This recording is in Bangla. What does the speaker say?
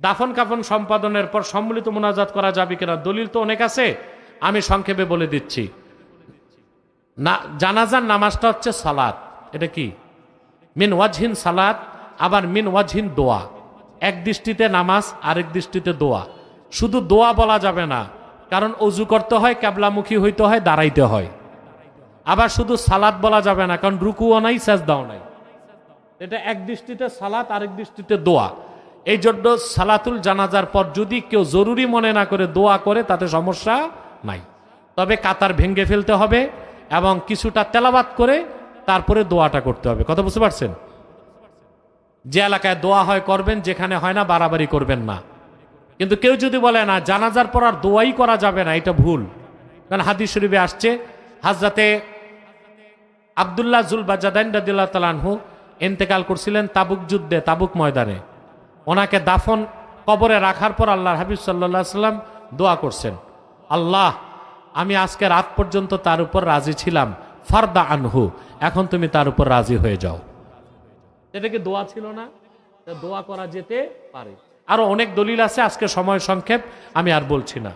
দাফন কাফন সম্পাদনের পর সম্মিলিত মোনাজাত করা যাবে কিনা দলিল তো অনেক আছে, আমি সংক্ষেপে বলে দিচ্ছি। না, জানাজার নামাজটা হচ্ছে সালাত। এটা কি? মিন ওয়াজহিন সালাত, আবার মিন ওয়াজহিন দোয়া। এক দৃষ্টিতে নামাজ, আরেক দৃষ্টিতে দোয়া। শুধু দোয়া বলা যাবে না, কারণ অজু করতে হয়, ক্যাবলামুখী হইতে হয়, দাঁড়াইতে হয়। আবার শুধু সালাত বলা যাবে না, কারণ রুকুও নাই, সেজদাও নাই। এটা এক দৃষ্টিতে সালাত, আরেক দৃষ্টিতে দোয়া। এই জন্য সালাতুল জানাজার পর যদি কেউ জরুরি মনে না করে দোয়া করে, তাতে সমস্যা নাই। তবে কাতার ভেঙ্গে ফেলতে হবে এবং কিছুটা তেলাবাত করে তারপরে দোয়াটা করতে হবে। কথা বুঝতে পারছেন? যে এলাকায় দোয়া হয় করবেন, যেখানে হয় না, বাড়াবাড়ি করবেন না। কিন্তু কেউ যদি বলে, না, জানাজার পর আর দোয়াই করা যাবে না, এটা ভুল। কারণ হাদিস শরীফে আসছে, হাজরাতে আবদুল্লাহ জুল বাজাদাইন রাদিল্লাহ তালানহু ইন্তেকাল করছিলেন তাবুক যুদ্ধে, তাবুক ময়দানে। ওনাকে দাফন কবরে রাখার পর আল্লাহ হাবিব সাল্লা সাল্লাম দোয়া করছেন। আল্লাহ, আমি আজকে রাত পর্যন্ত তার উপর রাজি ছিলাম। ফারদা আনহু, এখন তুমি তার উপর রাজি হয়ে যাও। এটা কি দোয়া ছিল না? দোয়া করা যেতে পারে। আরও অনেক দলিল আছে, আজকে সময় সংক্ষেপ, আমি আর বলছি না।